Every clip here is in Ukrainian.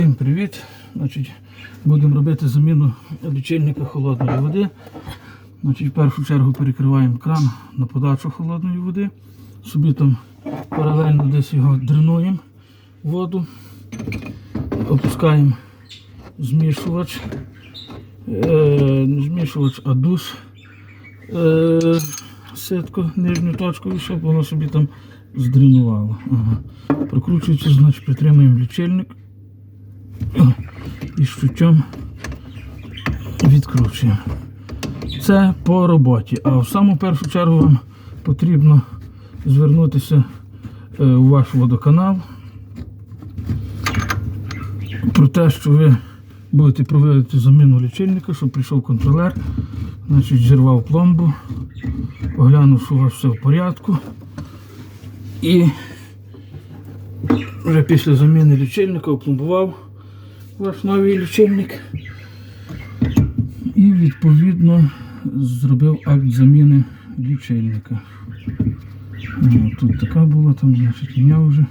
Всім привіт! Значить, будемо робити заміну лічильника холодної води. Значить, в першу чергу перекриваємо кран на подачу холодної води. Собі там паралельно десь його дренуємо воду, опускаємо змішувач, е, змішувач, а душ е, ситку нижню точку, щоб воно собі там здренувало. Ага. Прокручується, значить, притримуємо лічильник і щучом відкручуємо. Це по роботі. А в саму першу чергу вам потрібно звернутися е, у ваш водоканал про те, що ви будете проводити заміну лічильника, щоб прийшов контролер, значить зірвав пломбу, оглянув, що у вас все в порядку. І вже після заміни лічильника опломбував ваш новий лічильник. І відповідно зробив акт заміни лічильника. О, Тут така була, там, значить, я вже.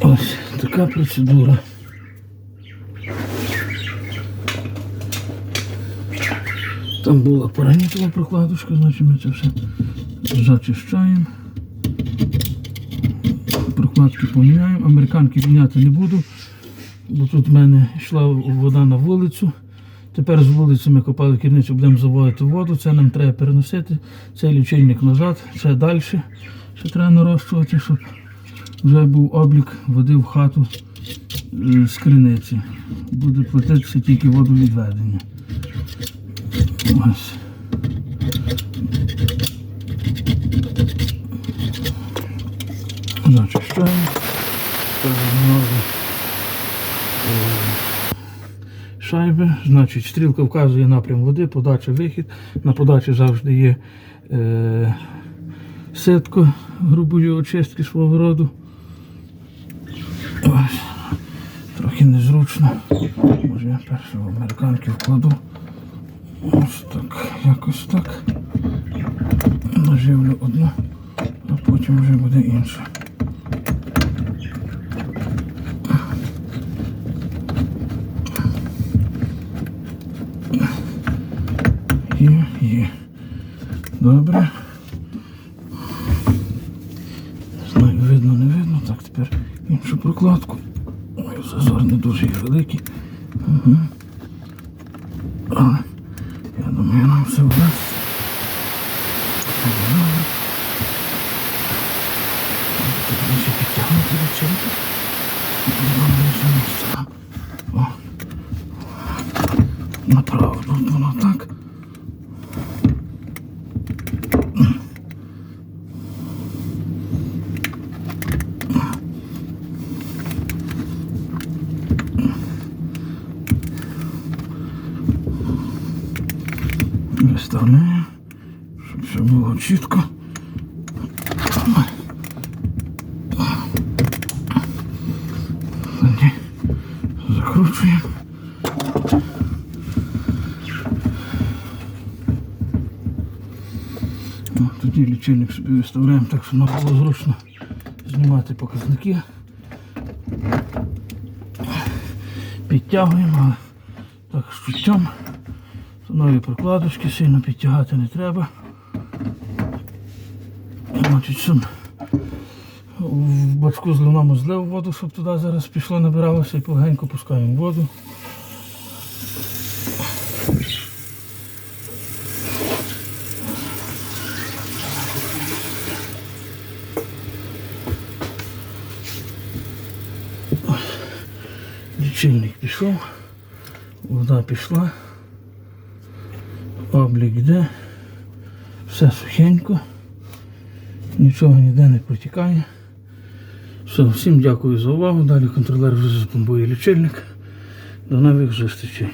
Ось така процедура. Там була паранітова прокладочка, значить ми це все зачищаємо. Прокладки поміняємо. Американки міняти не буду, бо тут в мене йшла вода на вулицю. Тепер з вулиці ми копали керницю, будемо заводити воду. Це нам треба переносити. Цей лічильник назад, це далі. Ще треба нарощувати, щоб вже був облік води в хату е, з криниці. Буде платитися тільки водовідведення. Ось. Знову шайби. Значить, стрілка вказує напрям води, подача, вихід. На подачі завжди є е, ситко грубої очистки свого роду. Ось. Трохи незручно. Може я перше в американки вкладу. Ось так, якось так. Наживлю одну, а потім вже буде інша. Є, є. Добре. Не знаю, видно, не видно. Так, тепер іншу прокладку. Ой, зазор не дуже великий. Угу. Але я думаю, нам все вдасться. Тут більше підтягнути лічильник. Нам більше місця. О. Направо тут воно так. Виставляємо, щоб все було чітко. Тоді закручуємо. О, Тоді лічильник собі виставляємо так, щоб нам було зручно знімати показники. Підтягуємо, так щутям. Нові прокладочки сильно підтягати не треба. Значить, в бачку зливному злив воду, щоб туди зараз пішло, набиралося і полегенько пускаємо воду. Лічильник пішов, вода пішла облік йде, все сухенько, нічого ніде не протікає. Все, всім дякую за увагу. Далі контролер вже запломбує лічильник. До нових зустрічей.